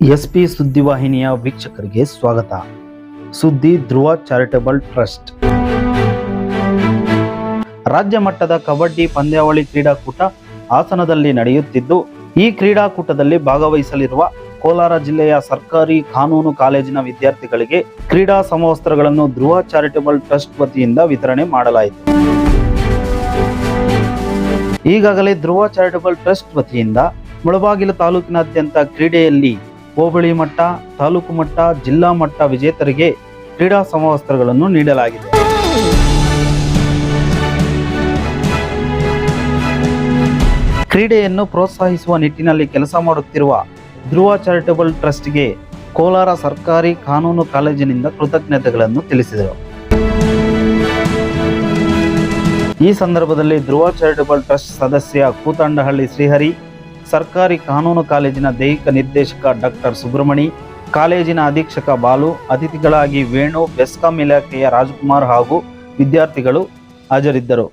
SP ಸುದ್ದಿವಾಹಿನಿಯ ವೀಕ್ಷಕರಿಗೆ ಸ್ವಾಗತ. ಸುದ್ದಿ ಧ್ರುವ ಚಾರಿಟಬಲ್ ಟ್ರಸ್ಟ್. ರಾಜ್ಯ ಮಟ್ಟದ ಕಬಡ್ಡಿ ಪಂದ್ಯಾವಳಿ ಕ್ರೀಡಾಕೂಟ ಹಾಸನದಲ್ಲಿ ನಡೆಯುತ್ತಿದ್ದು, ಈ ಕ್ರೀಡಾಕೂಟದಲ್ಲಿ ಭಾಗವಹಿಸಲಿರುವ ಕೋಲಾರ ಜಿಲ್ಲೆಯ ಸರ್ಕಾರಿ ಕಾನೂನು ಕಾಲೇಜಿನ ವಿದ್ಯಾರ್ಥಿಗಳಿಗೆ ಕ್ರೀಡಾ ಸಮವಸ್ತ್ರಗಳನ್ನು ಧ್ರುವ ಚಾರಿಟಬಲ್ ಟ್ರಸ್ಟ್ ವತಿಯಿಂದ ವಿತರಣೆ ಮಾಡಲಾಯಿತು. ಈಗಾಗಲೇ ಧ್ರುವ ಚಾರಿಟಬಲ್ ಟ್ರಸ್ಟ್ ವತಿಯಿಂದ ಮುಳಬಾಗಿಲು ತಾಲೂಕಿನಾದ್ಯಂತ ಕ್ರೀಡೆಯಲ್ಲಿ ಹೋಬಳಿ ಮಟ್ಟ, ತಾಲೂಕು ಮಟ್ಟ, ಜಿಲ್ಲಾ ಮಟ್ಟ ವಿಜೇತರಿಗೆ ಕ್ರೀಡಾ ಸಮವಸ್ತ್ರಗಳನ್ನು ನೀಡಲಾಗಿದೆ. ಕ್ರೀಡೆಯನ್ನು ಪ್ರೋತ್ಸಾಹಿಸುವ ನಿಟ್ಟಿನಲ್ಲಿ ಕೆಲಸ ಮಾಡುತ್ತಿರುವ ಧ್ರುವ ಚಾರಿಟಬಲ್ ಟ್ರಸ್ಟ್ಗೆ ಕೋಲಾರ ಸರ್ಕಾರಿ ಕಾನೂನು ಕಾಲೇಜಿನಿಂದ ಕೃತಜ್ಞತೆಗಳನ್ನು ತಿಳಿಸಿದರು. ಈ ಸಂದರ್ಭದಲ್ಲಿ ಧ್ರುವ ಚಾರಿಟಬಲ್ ಟ್ರಸ್ಟ್ ಸದಸ್ಯ ಕೂತಂಡಹಳ್ಳಿ ಶ್ರೀಹರಿ ಸರ್ಕಾರಿ ಕಾನೂನು ಕಾಲೇಜಿನ ದೈಹಿಕ ನಿರ್ದೇಶಕ ಡಾಕ್ಟರ್ ಸುಬ್ರಮಣಿ ಕಾಲೇಜಿನ ಅಧೀಕ್ಷಕ ಬಾಲು, ಅತಿಥಿಗಳಾಗಿ ವೇಣು, ಬೆಸ್ಕಾಂ ಇಲಾಖೆಯ ರಾಜ್ಕುಮಾರ್ ಹಾಗೂ ವಿದ್ಯಾರ್ಥಿಗಳು ಹಾಜರಿದ್ದರು.